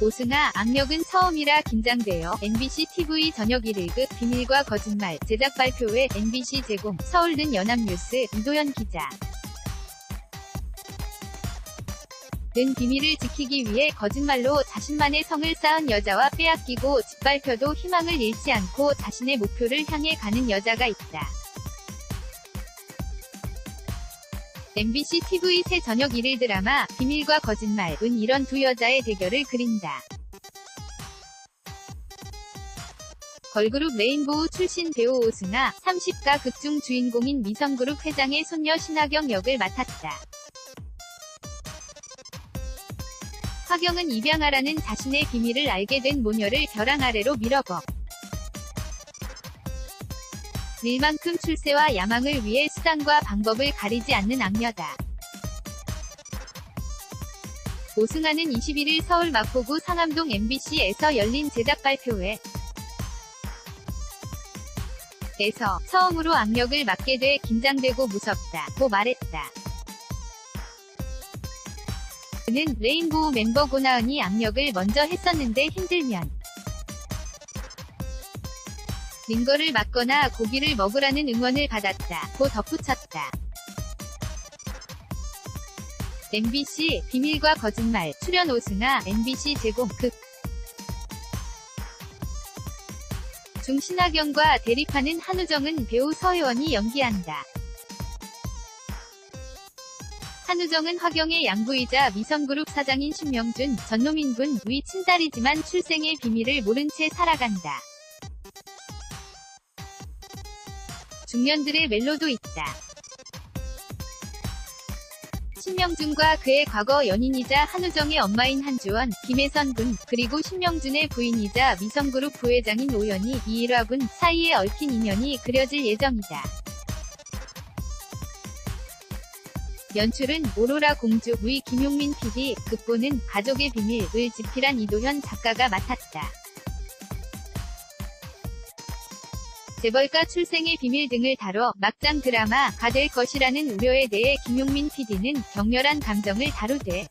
오승아, 악력은 처음이라 긴장돼요. MBC TV 저녁 1일극 비밀과 거짓말 제작 발표회 MBC 제공 서울는 연합뉴스 이도현 기자. 는 비밀을 지키기 위해 거짓말로 자신만의 성을 쌓은 여자와 빼앗기고 짓밟혀도 희망을 잃지 않고 자신의 목표를 향해 가는 여자가 있다. MBC TV 새 저녁 1일 드라마 비밀과 거짓말은 이런 두 여자의 대결을 그린다. 걸그룹 레인보우 출신 배우 오승아, 30가 극중 주인공인 미성그룹 회장의 손녀 신하경 역을 맡았다. 화경은 입양아라는 자신의 비밀을 알게 된 모녀를 벼랑 아래로 밀어버. 일만큼 출세와 야망을 위해 수단과 방법을 가리지 않는 악녀다. 오승아는 21일 서울 마포구 상암동 MBC에서 열린 제작 발표회 에서 처음으로 악력을 맡게 돼 긴장되고 무섭다고 말했다. 그는 레인보우 멤버 고나은이 악력을 먼저 했었는데 힘들면 링거를 맞거나 고기를 먹으라는 응원을 받았다 고 덧붙였다. MBC 비밀과 거짓말 출연 오승아 MBC 제공 극 중신하경과 대립하는 한우정은 배우 서혜원이 연기한다. 한우정은 화경의 양부이자 미성그룹 사장인 신명준, 전노민군 위 친딸이지만 출생의 비밀을 모른 채 살아간다. 중년들의 멜로도 있다. 신명준과 그의 과거 연인이자 한우정의 엄마인 한주원, 김혜선 군, 그리고 신명준의 부인이자 미성그룹 부회장인 오연희, 이일화 군 사이에 얽힌 인연이 그려질 예정이다. 연출은 오로라 공주 위 김용민 PD, 극본은 가족의 비밀을 집필한 이도현 작가가 맡았다. 재벌가 출생의 비밀 등을 다뤄 막장 드라마가 될 것이라는 우려에 대해 김용민 PD는 격렬한 감정을 다루되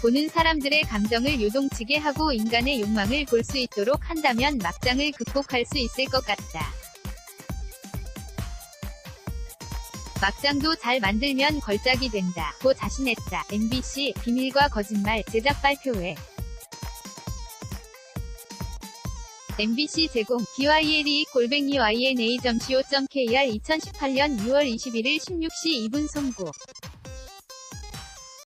보는 사람들의 감정을 요동치게 하고 인간의 욕망을 볼 수 있도록 한다면 막장을 극복할 수 있을 것 같다. 막장도 잘 만들면 걸작이 된다. 고 자신했다. MBC 비밀과 거짓말 제작 발표회 MBC 제공 DYLE 골뱅이 YNA.co.kr 2018년 6월 21일 16시 2분 송구